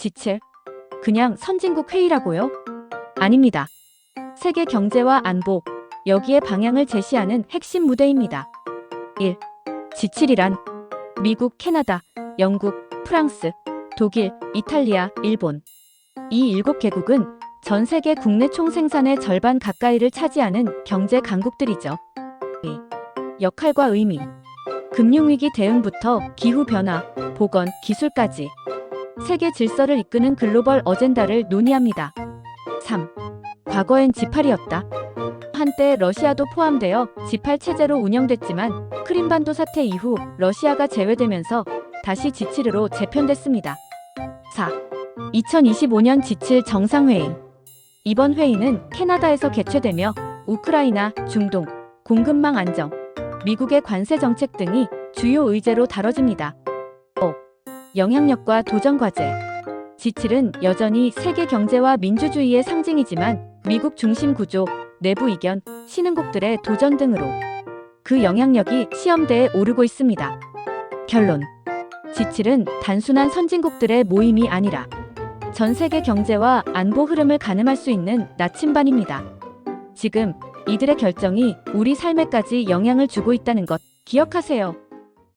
G7. 그냥 선진국 회의라고요? 아닙니다. 세계 경제와 안보, 여기에 방향을 제시하는 핵심 무대입니다. 1. G7이란 미국, 캐나다, 영국, 프랑스, 독일, 이탈리아, 일본. 이 일곱 개국은 전 세계 국내 총생산의 절반 가까이를 차지하는 경제 강국들이죠. 2. 역할과 의미. 금융위기 대응부터 기후변화, 보건, 기술까지 세계 질서를 이끄는 글로벌 어젠다를 논의합니다. 3. 과거엔 G8이었다. 한때 러시아도 포함되어 G8 체제로 운영됐지만 크림반도 사태 이후 러시아가 제외되면서 다시 G7으로 재편됐습니다. 4. 2025년 G7 정상회의. 이번 회의는 캐나다에서 개최되며 우크라이나, 중동, 공급망 안정, 미국의 관세 정책 등이 주요 의제로 다뤄집니다. 5. 영향력과 도전 과제. G7은 여전히 세계 경제와 민주주의의 상징이지만 미국 중심 구조, 내부 이견, 신흥국들의 도전 등으로 그 영향력이 시험대에 오르고 있습니다. 결론. G7은 단순한 선진국들의 모임이 아니라 전 세계 경제와 안보 흐름을 가늠할 수 있는 나침반입니다. 지금 이들의 결정이 우리 삶에까지 영향을 주고 있다는 것 기억하세요.